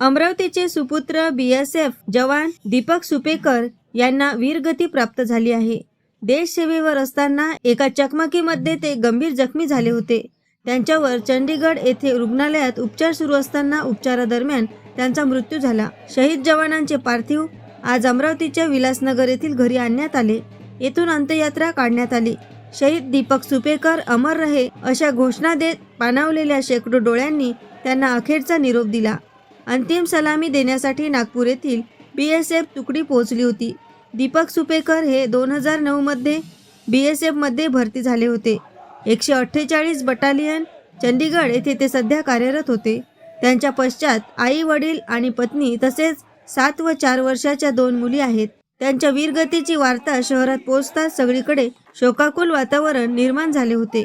अमरावतीचे सुपुत्र बीएसएफ जवान दीपक सुपेकर यांना वीरगती प्राप्त झाली आहे. देशसेवेवर असताना एका चकमकीमध्ये ते गंभीर जखमी झाले होते. त्यांच्यावर चंडीगड येथे रुग्णालयात उपचार सुरू असताना उपचारादरम्यान त्यांचा मृत्यू झाला. शहीद जवानांचे पार्थिव आज अमरावतीच्या विलासनगर येथील घरी आणण्यात आले. येथून अंत्ययात्रा काढण्यात आली. शहीद दीपक सुपेकर अमर रहे अशा घोषणा देत पाणावलेल्या शेकडो डोळ्यांनी त्यांना अखेरचा निरोप दिला. अंतिम सलामी देण्यासाठी नागपूर येथील बी एस एफ तुकडी पोहोचली होती. दीपक सुपेकर हे दोन हजार नऊमध्ये बी एस एफमध्ये भरती झाले होते. एकशे अठ्ठेचाळीस बटालियन चंदीगड येथे ते सध्या कार्यरत होते. त्यांच्या पश्चात आई वडील आणि पत्नी तसेच सात व चार वर्षाच्या दोन मुली आहेत. त्यांच्या वीरगतीची वार्ता शहरात पोहोचताच सगळीकडे शोकाकुल वातावरण निर्माण झाले होते.